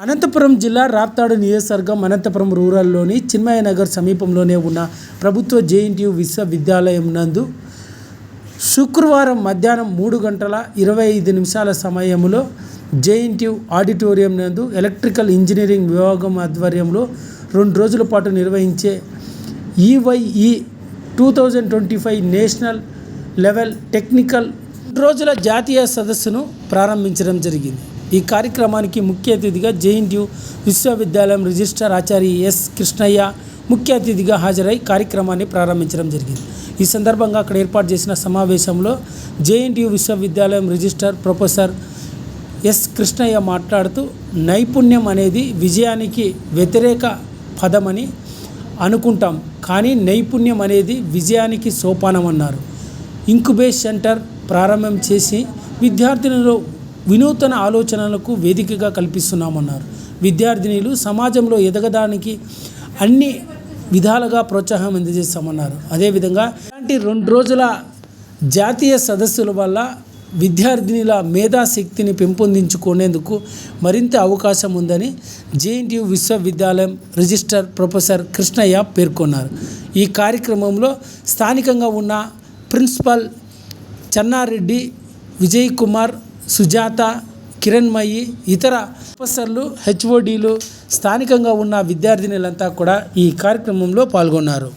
అనంతపురం జిల్లా రాప్తాడు నియోజకవర్గం అనంతపురం రూరల్లోని చిన్మయ నగర్ సమీపంలోనే ఉన్న ప్రభుత్వ జేఎన్టీయు విశ్వవిద్యాలయం నందు శుక్రవారం మధ్యాహ్నం మూడు గంటల ఇరవై ఐదు నిమిషాల సమయంలో జేఎన్టీయు ఆడిటోరియం నందు ఎలక్ట్రికల్ ఇంజనీరింగ్ విభాగం ఆధ్వర్యంలో రెండు రోజుల పాటు నిర్వహించే EYE two thousand twenty five national level technical రెండు రోజుల జాతీయ సదస్సును ప్రారంభించడం జరిగింది. ఈ కార్యక్రమానికి ముఖ్య అతిథిగా జేఎన్టీయు విశ్వవిద్యాలయం రిజిస్ట్రార్ ఆచార్య ఎస్ కృష్ణయ్య ముఖ్య అతిథిగా హాజరై కార్యక్రమాన్ని ప్రారంభించడం జరిగింది. ఈ సందర్భంగా అక్కడ ఏర్పాటు చేసిన సమావేశంలో జేఎన్టీయు విశ్వవిద్యాలయం రిజిస్ట్రార్ ప్రొఫెసర్ ఎస్ కృష్ణయ్య మాట్లాడుతూ నైపుణ్యం అనేది విజయానికి వ్యతిరేక పదమని అనుకుంటాం కానీ నైపుణ్యం అనేది విజయానికి సోపానం అన్నారు ఇంకుబేస్ సెంటర్ ప్రారంభం చేసి విద్యార్థులలో వినూతన ఆలోచనలకు వేదికగా కల్పిస్తున్నామన్నారు. విద్యార్థినులు సమాజంలో ఎదగడానికి అన్ని విధాలుగా ప్రోత్సాహం అందజేస్తామన్నారు. అదేవిధంగా ఇలాంటి రెండు రోజుల జాతీయ సదస్సుల వల్ల విద్యార్థినుల మేధాశక్తిని పెంపొందించుకునేందుకు మరింత అవకాశం ఉందని జేఎన్టీయు విశ్వవిద్యాలయం రిజిస్టర్ ప్రొఫెసర్ కృష్ణయ్య పేర్కొన్నారు. ఈ కార్యక్రమంలో స్థానికంగా ఉన్న ప్రిన్సిపల్ చెన్నారెడ్డి విజయ్ కుమార్ సుజాత కిరణ్మయి ఇతర ప్రొఫెసర్లు హెచ్ఓడీలు స్థానికంగా ఉన్న విద్యార్థినులంతా కూడా ఈ కార్యక్రమంలో పాల్గొన్నారు.